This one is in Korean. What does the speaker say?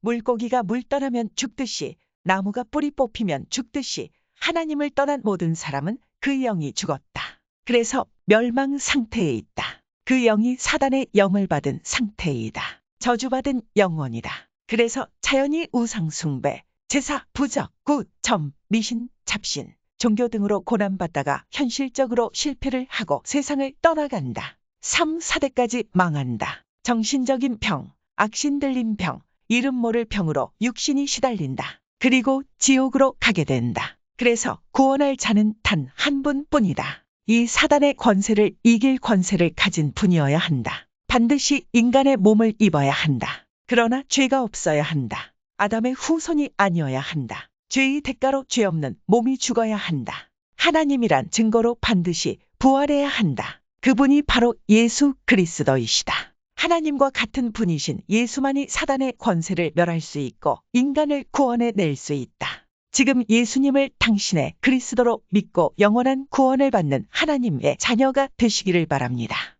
물고기가 물 떠나면 죽듯이 나무가 뿌리 뽑히면 죽듯이 하나님을 떠난 모든 사람은 그 영이 죽었다. 그래서 멸망 상태에 있다. 그 영이 사단의 영을 받은 상태이다. 저주받은 영혼이다. 그래서 자연이 우상숭배, 제사, 부적, 굿, 점, 미신, 잡신, 종교 등으로 고난받다가 현실적으로 실패를 하고 세상을 떠나간다. 3, 4대까지 망한다. 정신적인 병, 악신 들린 병, 이름 모를 병으로 육신이 시달린다. 그리고 지옥으로 가게 된다. 그래서 구원할 자는 단 한 분뿐이다. 이 사단의 권세를 이길 권세를 가진 분이어야 한다. 반드시 인간의 몸을 입어야 한다. 그러나 죄가 없어야 한다. 아담의 후손이 아니어야 한다. 죄의 대가로 죄 없는 몸이 죽어야 한다. 하나님이란 증거로 반드시 부활해야 한다. 그분이 바로 예수 그리스도이시다. 하나님과 같은 분이신 예수만이 사단의 권세를 멸할 수 있고 인간을 구원해 낼 수 있다. 지금 예수님을 당신의 그리스도로 믿고 영원한 구원을 받는 하나님의 자녀가 되시기를 바랍니다.